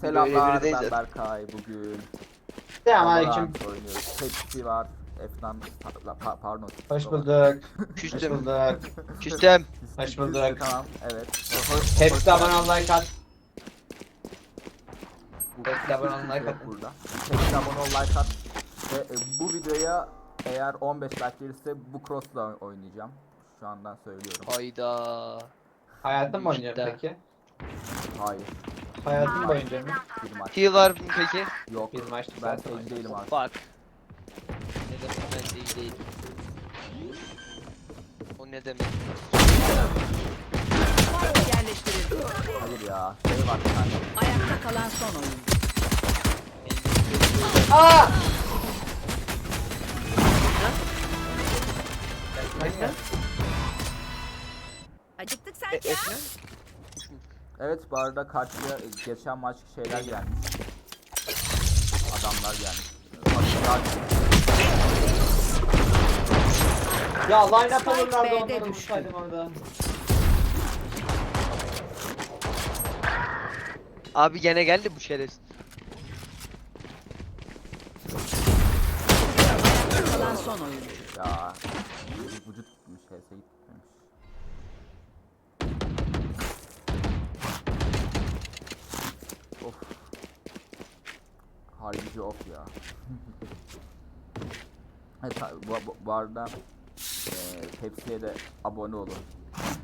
Selamlar değil ben. Berkay bugün. Selamünaleyküm. Oynuyoruz. Hepsi var. Efnan pa- pa- pardon. Hoş bulduk. Hoş Küstüm. bulduk. Küstüm. Hoş bulduk. Tamam evet. Hepsi abone ol like at. Bu- Hepsi abone ol, like at. burada. Hepsi abone ol like at. Ve e, bu videoya eğer 15 like gelirse bu cross'la oynayacağım. Şu andan söylüyorum. Hayda. Hayatın mı İşte. peki? Hayır. Hayatın boyunca mı? Bir maç. Heal var mı peki? Yok. Bir maçlık Ben sage değilim artık. Bak. Ne demek ben değil değil. O ne demek? Yerleştirildi. Hayır ya. Şey var bir tane. Ayakta kalan son oyuncu. Aa! Acıktık E, sanki Esme? Evet bu arada karşıya geçen maç şeyler gelmiş. Adamlar gelmiş. Maçlar Ya line up B'de onları vursaydım orada. Abi gene geldi bu şerefsiz. Kalan son oyuncu. ya. Vücut gitmiş. HS gitmemiş. Harbici of ya. evet, bu, bu, bu arada e, Pepsi'ye de abone olun.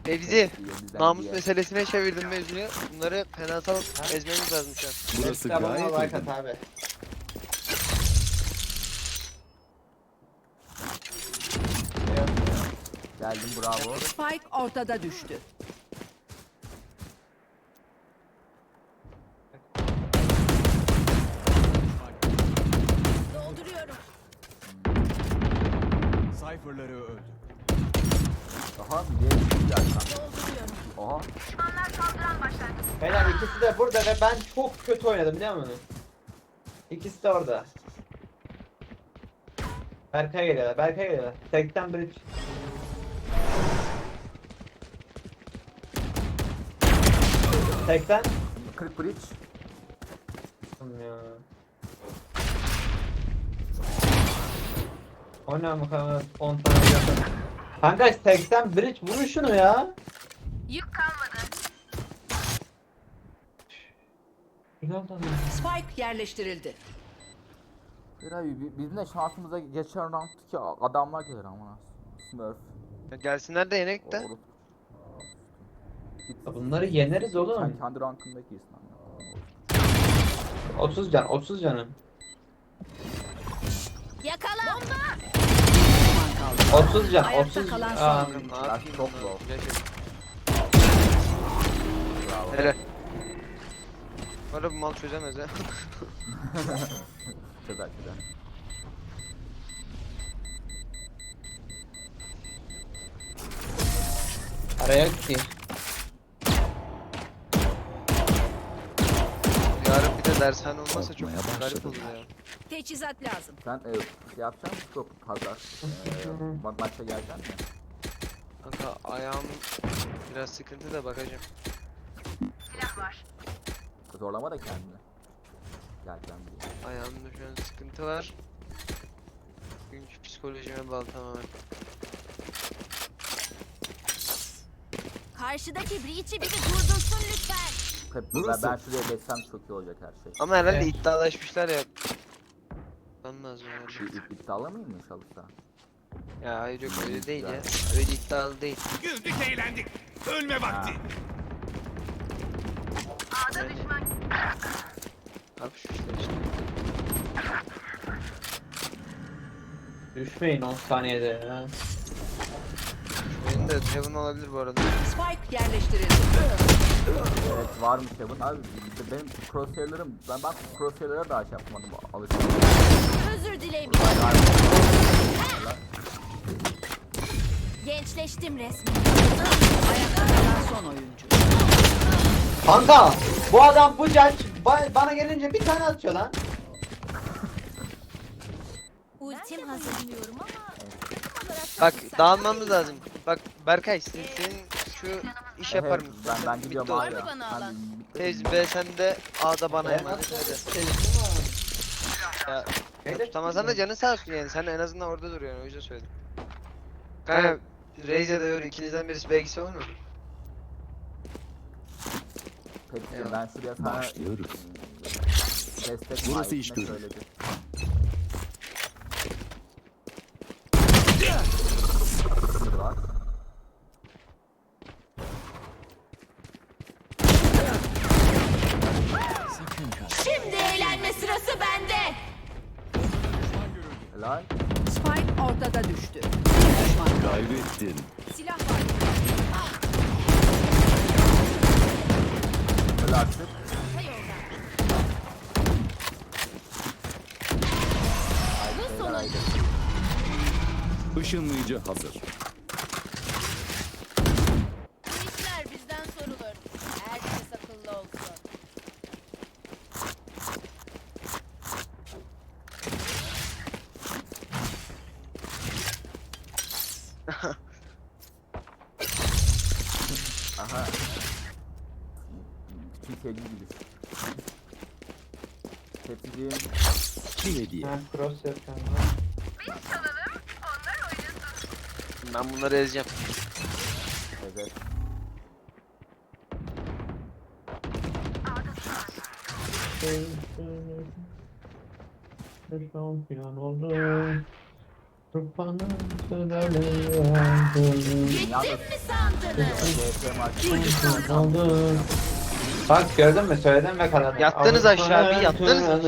Bizden Namus diye. meselesine çevirdim mevzuyu. Bunları penaltı ezmemiz lazım şu an. Burası Hepsi gayet like uygun. at abi. Geldim bravo. Spike ortada düştü. Aha bir diğer bir lan. Dolduruyorum. Oha. Beyler ikisi de burada ve ben çok kötü oynadım biliyor musun? İkisi de orada. Berkay geliyorlar, Berkay geliyorlar. 80 bridge. Seksen. 40 bridge. Ya. O ne kadar 10 tane yakın. Kanka 80 bridge vurun şunu ya. Yük kalmadı. Güzel lan. Spike yerleştirildi. Bir abi bi- bizim de şansımıza geçen round'daki adamlar gelir ama. Smurf. Ya Gelsinler de yenek de. Bunları yeneriz Sen oğlum. kendi rankındaki ama. 30 can, 30 canım. Yakala. Bomba. 30 can, Ayakta 30 kalan son Aa, oyuncu. Ne yapayım çok low. Hele. Böyle bu mal çözemez ha. Güzel güzel. Araya ki. Yarın bir de dershane olmasa çok Korkmaya garip olur başladılar. ya. Teçhizat lazım. Sen e, şey yapacak mısın çok pazar? E, ma maça geleceksin mi? Kanka ayağım biraz sıkıntı da bakacağım. Zorlama da kendini. Geleceğim diye. Ayağımda şu an sıkıntı var. Bugünkü psikolojime bağlı tamamen. Karşıdaki breach'i biri durdursun lütfen. Hep Burası. ben, ben şuraya geçsem çok iyi olacak her şey. Ama herhalde Evet. iddialaşmışlar ya. Ben lazım herhalde. Bir, bir, iddialı mıyım inşallah? Ya hayır yok öyle değil ya. Öyle iddialı değil. Güldük eğlendik. Ölme vakti. Abi şu işte işte. Düşmeyin 10 saniyede ya. Benim de Heaven olabilir bu arada. Spike yerleştirildi. Evet varmış Kevin. Abi işte benim crosshair'larım ben ben crosshair'lara daha şey yapmadım alıştım. Özür dilerim. Gençleştim resmen. Ayakta kalan son oyuncu. Kanka bu adam bu judge ba- bana gelince bir tane atıyor lan. Ultim hazırlıyorum ama Bak dağılmamız lazım. Bak Berkay sen- senin şu iş yaparım. Ben, ben gidiyorum Bitti o abi. Var mı ya. bana Sen alan? bitti. Tez B sen de A'da bana emanet hadi. Ya, ya Öyle tutamazsan da canın sağ olsun yani. Sen en azından orada duruyorsun o yüzden söyledim. Kanka Raze ya da Yoru ikinizden birisi belgisi olur mu? Peki ben şuraya sana Başlıyoruz. destek Burası iş görür. söyledi. Işınlayıcı hazır. Bu işler bizden sorulur. Herkes akıllı olsun. Aha. Türkiye'ci gibi. Tepkiciğim. Bir hediye. Ha, cross yapacağım. Ben bunları ezeceğim. Evet. Tufana söylemeyi Gittim mi sandınız? Bak gördün mü söyledim ve kaladım. Yattınız aşağı, bir yattınız.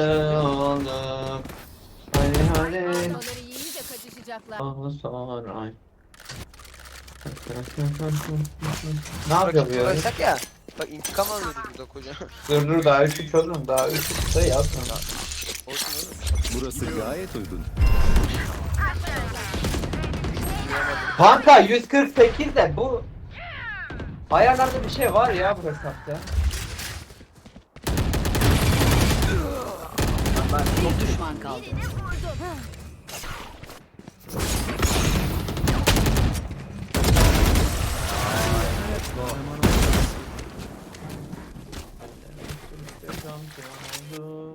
Yiyince kaçışacaklar. Ah, sonra. Ne yapıyor bu ya? Bıraksak ya. Bak intikam alıyoruz burada koca. Dur dur daha üç oğlum daha üç da yazma. Olsun oğlum. Burası gayet uygun. Kanka 148 de bu ayarlarda bir şey var ya bu hesapta. Bir düşman kaldı.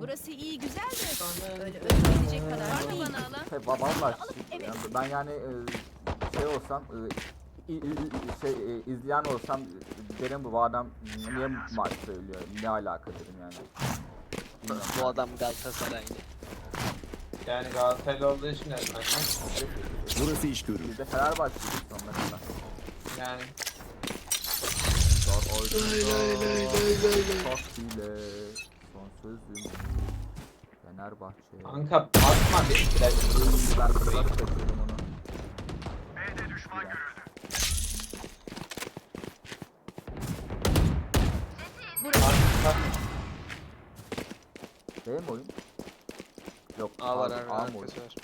Burası iyi güzel de. Öyle öldürecek kadar var mı bana alan? Va- Vallahi yani ben yani e, şey olsam e, şey e, izleyen olsam derim bu adam niye maç söylüyor ne alaka derim yani. Bilmiyorum. Bu adam Galatasaraylı. Yani Galatasaraylı olduğu için. Burası iş görür. Biz de Fenerbahçe'yiz sonuna kadar. Yani Zor oyuncu. Çok bile. Son sözüm. Fenerbahçe. kanka atma flash. Ben kızları kaçırdım onu. Kanka, Değil mi oyun? Yok. A var pardon, abi A mı oyun? arkası var.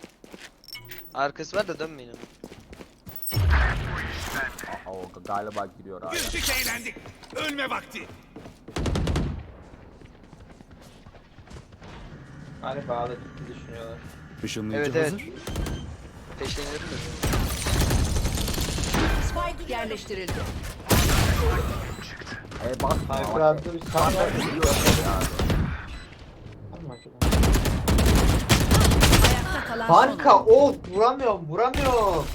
Arkası var da dönmeyin ama. Aa, o galiba giriyor abi. Güldük eğlendik. Ölme vakti. Galiba da ciddi düşünüyorlar. Işınlayıcı Evet, evet. hazır. Peşleniyorum da. Spike yerleştirildi. E bas. Hyper adlı bir sağ var. Ayakta kalan son Kanka o vuramıyorum vuramıyorum.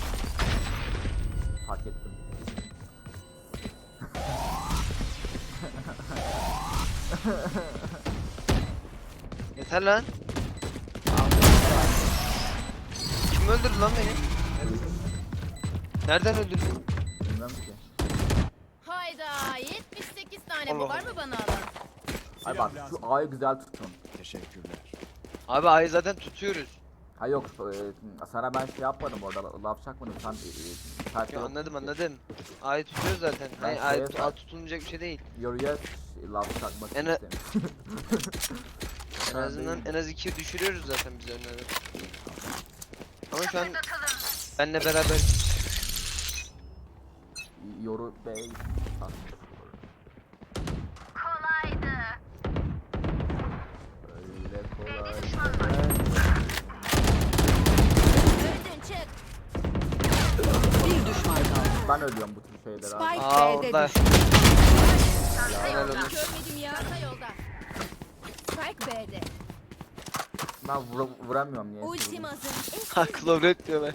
Fark ettim. Yeter lan. Kim öldürdü lan beni? Nereden öldürdün? Bilmiyorum ki. Hayda 78 tane Allah bu var mı bana alan? Ay bak şu A'yı güzel tutun. Teşekkürler. Abi A'yı zaten tutuyoruz. Ha yok e, sana ben şey yapmadım orada laf çakmadım sen e, e, sert Ya yok. anladım anladım. A'yı tutuyoruz zaten. Ben Hayır A'yı şeye- A tutulmayacak bir şey değil. Yoruya laf çakmak En-. En azından en az iki düşürüyoruz zaten biz önleri. Ama şu an benle beraber Yoru Bey. Ben ölüyorum bu tür şeyler abi. Spike Aa, B'de orada. Helal olsun. Görmedim ya. Kısa yolda. Spike B'de. Ben vura- vuramıyorum niye? Ultim hazır. Ha klobret diyorlar.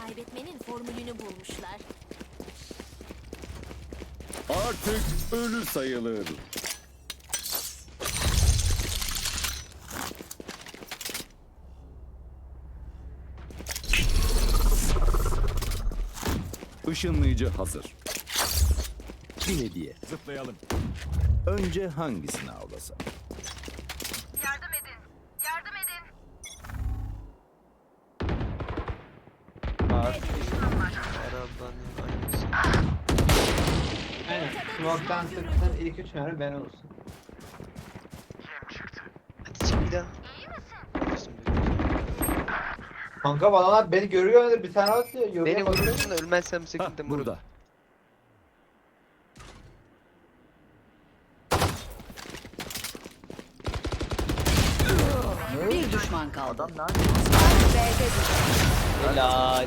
Kaybetmenin formülünü bulmuşlar. Artık ölü sayılır. Işınlayıcı hazır. Bir hediye. Zıplayalım. Önce hangisini avlasam? Var. Herhalde aynısı. Aynen. Smoke'tan sıktın ilk üç mermi ben olsun. Hadi çık bir daha. Olsun be. Kanka bana beni görüyor bir tane Beni bakıyor. vurursun da ölmezsem sıkıntı vurur. burada. Bir düşman kaldı. Helal.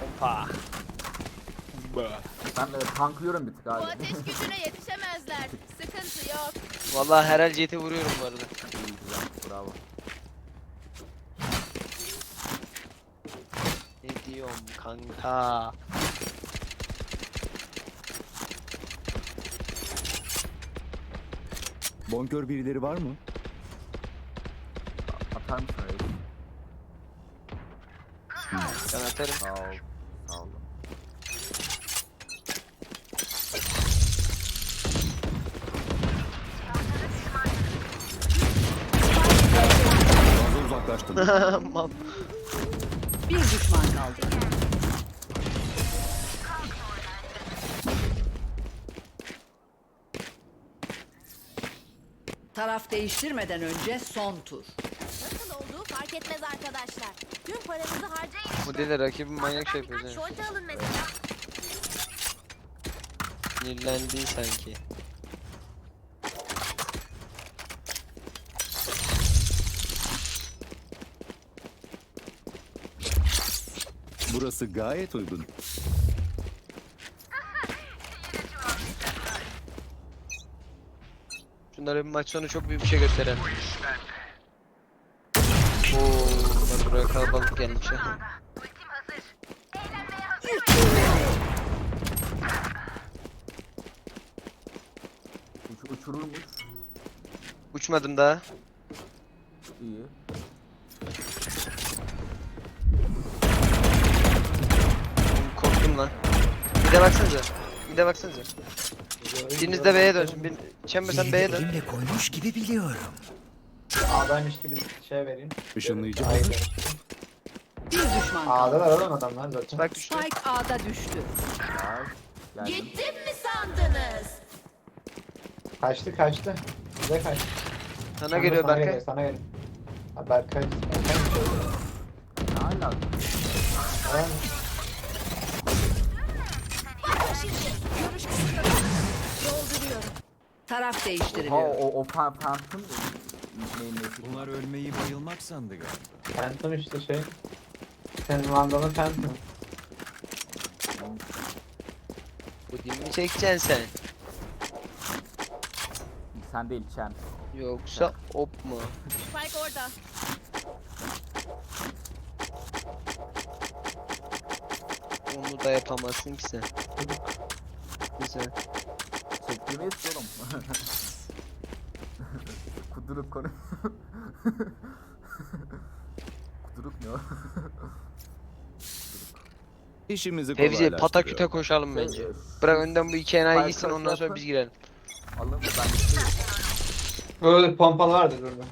Hoppa. Ben e, tanklıyorum bir tık Bu abi. ateş gücüne yetişemezler. Sıkıntı yok. Vallahi herhal CT vuruyorum bu arada. İyi, güzel, Bravo. Ne diyorum kanka? Bonkör birileri var mı? Atar mısın reis? Ben atarım. Sağ ol. Sağ olun. Fazla uzaklaştım. Mal. Bir düşman kaldı. Taraf değiştirmeden önce son tur. Nasıl olduğu fark etmez arkadaşlar. Tüm paranızı harcayın. Bu deli rakibim manyak şey yapıyor. Birkaç alın mesela. Sinirlendi sanki. Burası gayet uygun. Şunlara bir maç sonu çok büyük bir şey gösterelim. Oo, bunlar buraya kalabalık gelmiş ya. Uç. Uçmadım daha. İyi. Korktum lan. Bir de baksanıza. Bir de baksanıza. Biriniz de B'ye dönsün. Bir... Chamber sen B'ye dön. A'daymış gibi şey vereyim. Işınlayıcı hazır. Bir düşman kaldı. A'dalar oğlum adamlar zaten. Bak düştü. Spike A'da düştü. Gittim mi sandınız? Kaçtı kaçtı. Bize kaçtı. Sana geliyor sana Berkay. Geliyor, sana geliyor. Ha Berkay. Berkay? Ne alaka? Dolduruyorum. Taraf Ha değiştiriliyor. o, o neyin nesi? Bunlar ölmeyi bayılmak sandı galiba. Phantom işte şey. Senin Vandal'ın Phantom. Bu dilimi çekeceksin sen. Sen değil Chen. Yoksa op mu? Spike orada. Onu da yapamazsın ki sen. Güzel. Çektirmeyiz ki oğlum. Kuduruk konu. Kuduruk ne o? İşimizi Fevzi kolaylaştırıyor. pataküte koşalım bence. Şey, Bırak önden bu iki enayi gitsin ondan sonra biz girelim. Alın ben Böyle pompalı vardı burada.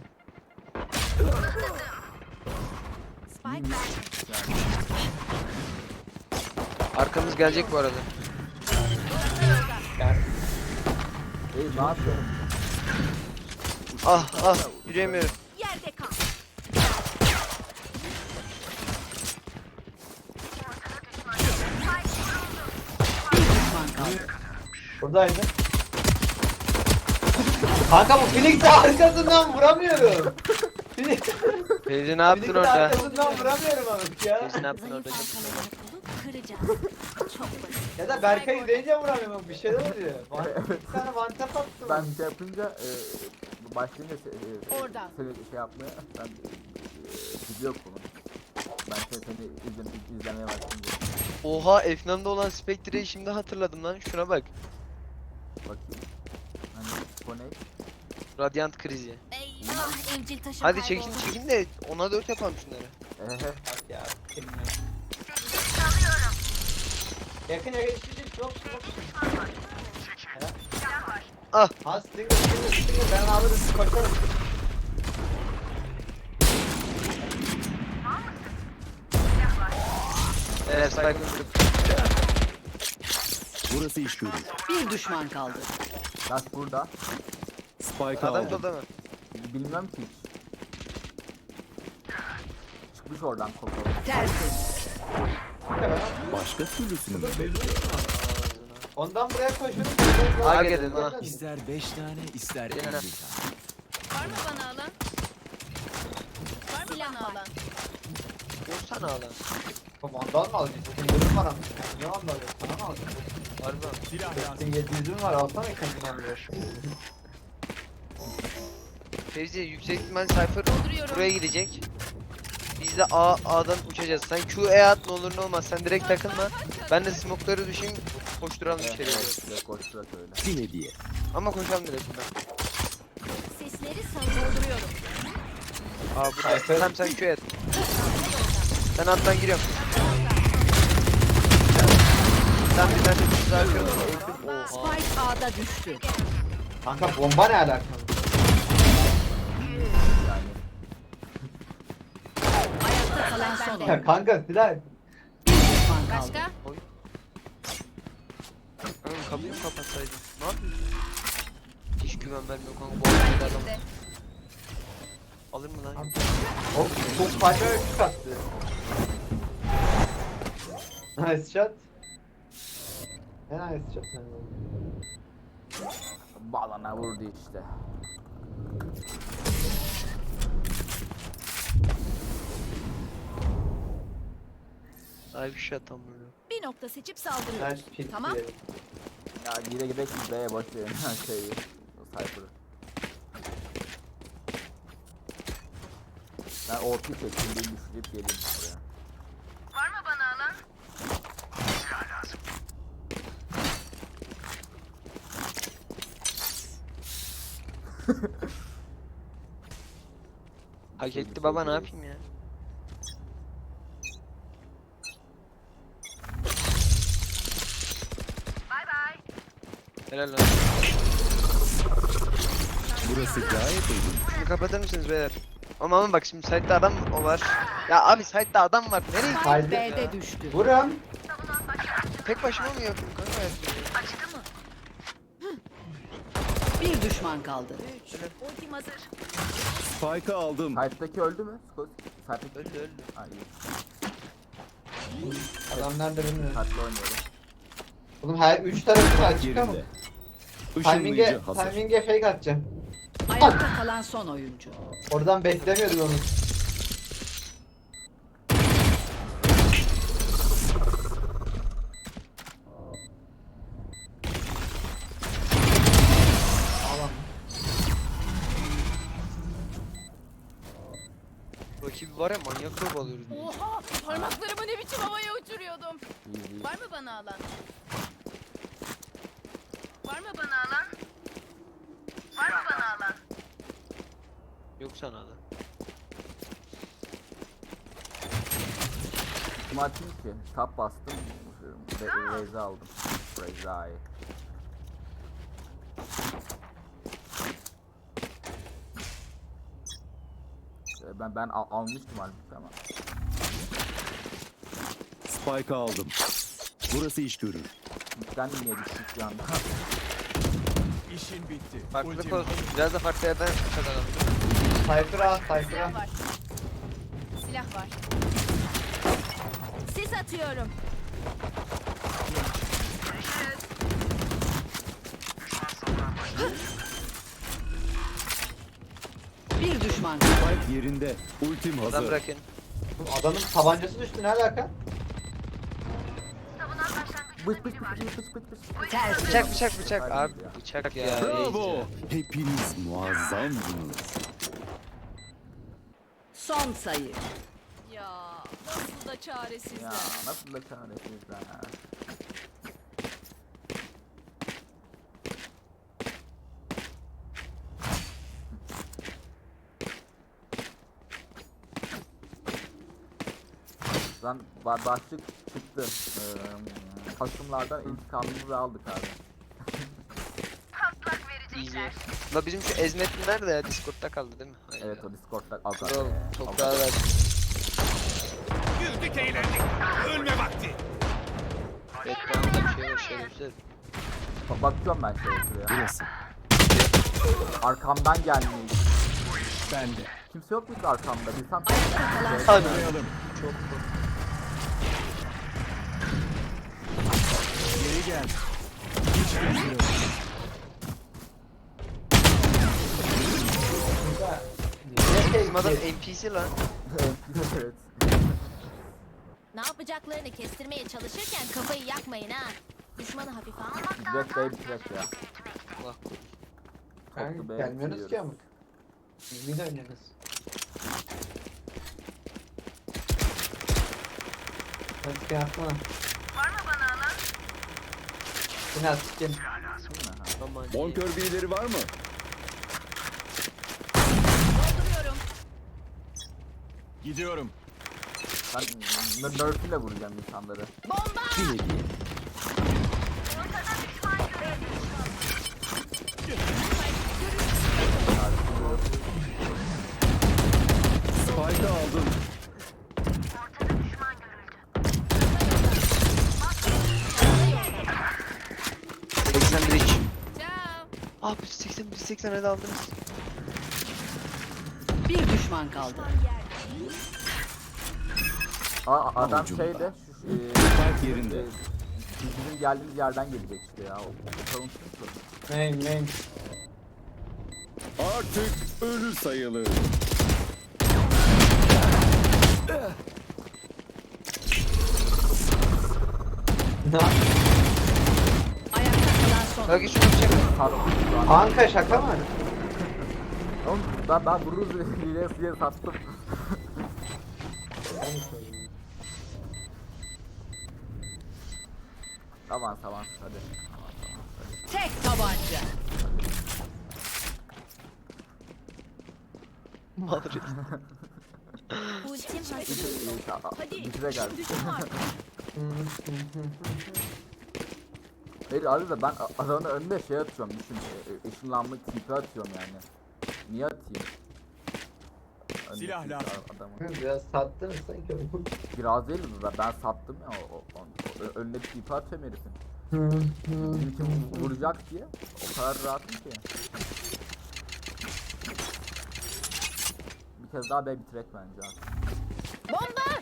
Arkamız gelecek bu arada. Ne yapıyorsun? Ah ah yürüyemiyorum. Yerde kal. Buradaydı. Kanka bu Phoenix'in arkasından vuramıyorum. Phoenix- Fevzi ne yaptın Phoenix'in orada? arkasından vuramıyorum abi ya. Fevzi ne yaptın orada? Zayıf halkaları bulduk. kıracağız. Ya da Berkay'ı deyince vuramıyorum bir şeyler oluyor. Van, bir tane one tap attım. Ben şey yapınca e, başlayınca se- e, Oradan. seni şey yapmaya ben e, biliyor konu. Ben seni, seni izle, izlemeye başlayınca Oha Efnan'da olan Spectre'yi şimdi hatırladım lan. Şuna bak. bakayım. Hani o ne? Radyant krizi. Eyvah evcil taşım Hadi kayboldu. çekin çekin de ona 4 yapalım şunları. Ehe. Bak ya. Yakın yakın işte çok çok. Ah. Ha stinger stinger stinger ben alırım koşarım. Evet kırıp. Burası iş görür. Bir düşman kaldı. Last burada. Spike Adam aldım. solda mı? Bilmem ki. Çıkmış oradan kopalı. Tertemiz. Başka türlüsünü mü? Ondan buraya koşuyorum. Ha, gelin, ha. İster beş tane, ister Gelin, elli ha. tane. Var mı bana alan? Var mı bana alan? Vursana alan. Vandal mı alacaksın? Sınırım var ama. Ne vandal yok? Sana mı alacaksın? Harbi. Senin 700'ün var alsana kendinden bir. Fevzi yüksek ihtimal Cypher buraya gidecek. Biz de A, A'dan uçacağız. Sen Q'ye at ne olur ne olmaz. Sen direkt takılma. Ben de smoke'ları düşeyim. Koşturalım içeriye. Evet, koşturak öyle. Bir hediye. Ama koşalım direkt buradan. Sesleri sal dolduruyorum. Aa burada. Cypher. Tamam sen Q'ye at. Sen alttan giriyorum. Sen bir tane bir daha Q'ye at. Oha. Spike A'da düştü. Kanka bomba ne alakalı? Kalan son Ya oyuncu. kanka silah. Düşman kaldı. Başka? Kanka kapıyı mı kapatsaydın? Ne yapıyorsun? Hiç güven vermiyor kanka bu arada adam. Gitti. Alır mı lan? O çok fayda öykü kattı. Nice shot. Ne nice shot sen de. balana vurdu işte. Ay bir şey atamıyorum. Bir nokta seçip pit Tamam. diyelim. Ya gide gidek biz B'ye boş verin her şeyi. Cypher'ı. Ben OP çektim bir düşürüp geleyim buraya. Hak şey etti baba ne yapayım ya? Helal lan. Burası gayet uygun. Şunu kapatır mısınız beyler? Ama ama bak şimdi site'de adam o var. Ya abi site'de adam var. Nereye Spike Haydi. B'de düştü. Vurun. Tek başıma mı yapıyorum kanka hayatımda? Bir düşman kaldı. Ultim hazır. Spike'ı aldım. Side'daki öldü mü? Side'daki Öldü öldü. İyi. Adam nerede bilmiyorum. Side'le oynuyorum. Oğlum her 3 tarafı da açık ama. Timing'e, Işınlayıcı hazır. timing'e fake atacağım. Ayakta kalan son oyuncu. Oradan beklemiyordum onu. Rakip var ya manyak top alıyoruz. Oha! Parmaklarımı ne biçim havaya uçuruyordum. Var mı bana alan? Var mı bana alan? Var mı bana alan? Yok sana da. Kim ki? Tap bastım. Re Raze'i aldım. Raze'i. Ee, Ben ben al- almıştım halbuki ama. Spike'ı aldım. Burası iş görür. Ben niye düştük bir anda? İşin bitti. Farklılık Ultim olsun. Biraz da farklı yerden kazanalım. Cypher'a, Cypher'a. Silah var. Silah var. Sis atıyorum. Bir düşman. Spike yerinde. Ultim Adam hazır. bırakın. Adamın tabancası düştü ne alaka? Bıç bıç bıç bıç bıç bıç bıç. Ters. Bıçak bıçak bıçak Hadi abi ya. bıçak ya. Bravo. Hepiniz muazzamdınız. Son sayı. Ya nasıl da çaresizler. Ya nasıl da çaresizler. Lan ba- başlık çıktı. Ee, Kasımlardan intikamımızı aldık abi. İyice. La bizim şu Ezmet'in nerede ya? Discord'da kaldı değil mi? Aynen. Evet o Discord'da al Kral toprağa ver. Güldük eğlendik. Ölme vakti. Ekranında bir şey var şerefsiz. Ba- Bakıyorum ben şöyle şuraya. Burası. Arkamdan gelmeyi. Ben de. Kimse yok muydu arkamda? Bilsem kalan son Hadi. Çok Geri gel. Hiç gözüyorum. Bizim adam NPC lan. evet. Ne yapacaklarını kestirmeye çalışırken kafayı yakmayın ha. Düşmanı hafife almak Direkt Bey bitirek ya. Allah Yani Toplu B gelmiyorsunuz ki amık. Biz mi de oynuyoruz? Hadi yapma. Var mı bana alan? Sikim. aman. Bonkör birileri var mı? Gidiyorum. Ben Nerf ile vuracağım insanları. Bomba! Bir hediye. Spike'ı aldım. Ciao. 81 Ciao. Abi 81 80 hadi aldınız. Bir düşman kaldı. Aa, adam Avucumda. şeyde şu e, Spike yerinde. e, bizim geldiğimiz yerden gelecek işte ya. O savunsuz mu? Neyim neyim. Artık ölü sayılır. Ayakta kalan son Bak şunu bıçak. Sattım şu an. Kanka şaka mı? Oğlum ben, ben vururuz diye diye sattım. Avans avans hadi. Avans, avans, hadi. Tek tabanca. Madrid. Ultim hazır. Hadi Bitire geldi. düşün artık. Hayır abi de ben adamın önünde şey atıyorum düşün. e, e, ışınlanma tipi atıyorum yani. Niye atayım? Silah lazım. Adamın. Biraz sattın sanki. Biraz değil mi? Ben, ben sattım ya o, o, o, o önündeki tipi atıyorum herifin. Vu- vuracak diye. O kadar rahatım ki. Bir kez daha B bitirek bence abi. Bomba!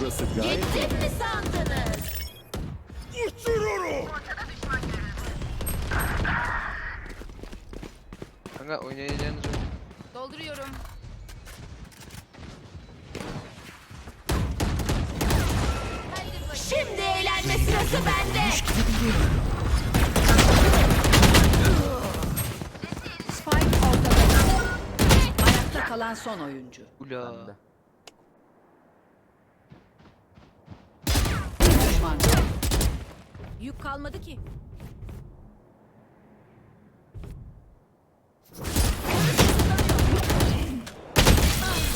Burası gayet Gittim mi sandınız? Kanka oynayacağınız. Dolduruyorum. Şimdi eğlenme sırası bende. Spike ortada. Ayakta kalan son oyuncu. Ula. Bir düşman. Yük kalmadı ki.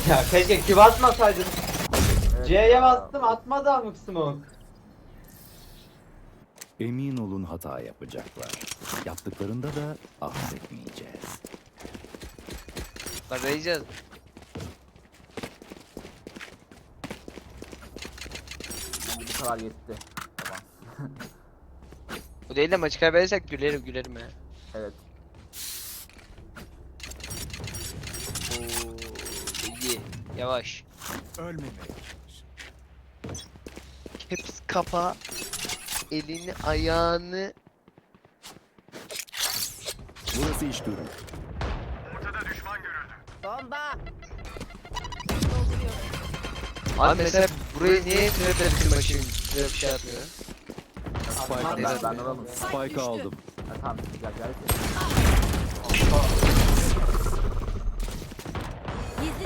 Ya keşke Q basmasaydın. Evet C'ye ya. bastım atmadı amık smoke. Emin olun hata yapacaklar. Yaptıklarında da affetmeyeceğiz. Arayacağız. Bence bu kadar yetti. Tamam. Bu değil de maçı kaybedersek gülerim gülerim ya. Evet. Yavaş. Ölmeme. Caps kapa. Elini ayağını. Burası iş görür. Bomba! Dolduruyorum. Abi mesela burayı niye trap bakayım? Bize bir şey yapmıyor. Ben, ben, ben alalım. Spike aldım. Tamam gel gel.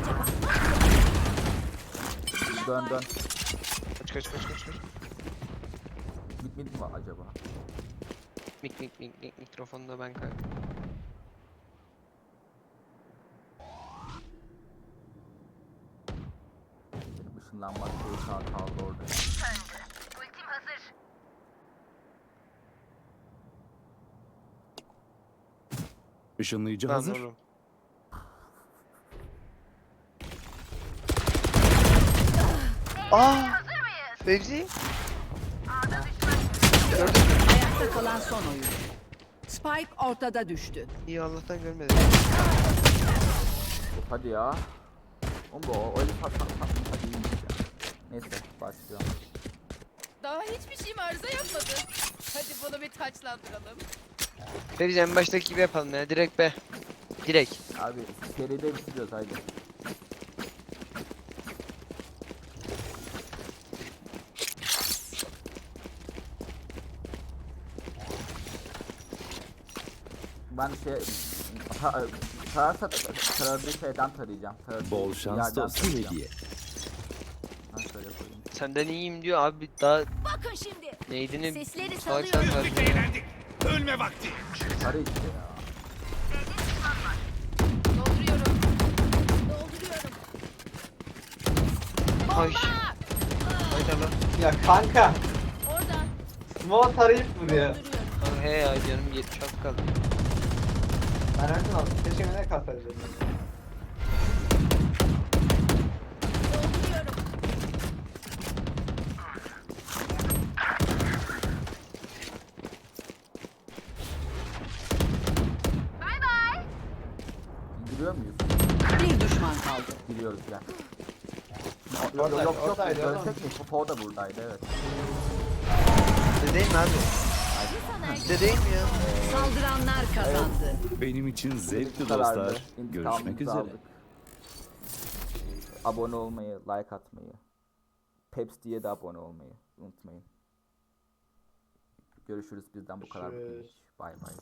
Bak. Dön dön. Kaç kaç kaç kaç kaç. Mid mid mi acaba? Mik mik mik mik mikrofonda ben kanka. Benim ışınlanmak şey sağ kaldı orada. Işınlayıcı Ben hazır. oğlum. Aa! Fevzi? Gördün mü? Ayakta kalan son oyuncu. Spike ortada düştü. İyi Allah'tan görmedim. Of, hadi ya. Oğlum bu o öyle pat pat pat hadi iyiymiş ya. Neyse başlıyorum. Daha hiçbir şeyim arıza yapmadı. Hadi bunu bir taçlandıralım. Fevzi en baştaki gibi yapalım ya. Direkt be. Direkt. Abi seride bitiriyoruz haydi. Ben şey ta, tararsa taradığı şeyden tarayacağım. Taradığı Bol şans dostum hediye. Ben şöyle koyayım. Senden iyiyim diyor abi daha Bakın şimdi. neydini Sesleri salak salıyorum. sen Birlikte eğlendik. Ölme vakti. Tara işte ya. Dolduruyorum. Dolduruyorum. Ay. Hayda lan. Ya kanka. Orada. Smoke tarayıp vuruyor. Dolduruyorum. Lan he ya canım 76 kaldı. Ben nereden aldım? Keşke. Dolduruyorum. Giriyor muyuz? Bir düşman kaldı. Giriyoruz gel. Yok Oradaydı, yok yok. yok. oradaydı. Dönsek mi? Fo da buradaydı evet. Bizde değil mi abi? Değil mi ya? Saldıranlar kazandı. Benim için zevkli dostlar. Görüşmek üzere. aldık. Abone olmayı, like atmayı, Peps diye de abone olmayı unutmayın. Görüşürüz bizden bu kadar. Bay bay.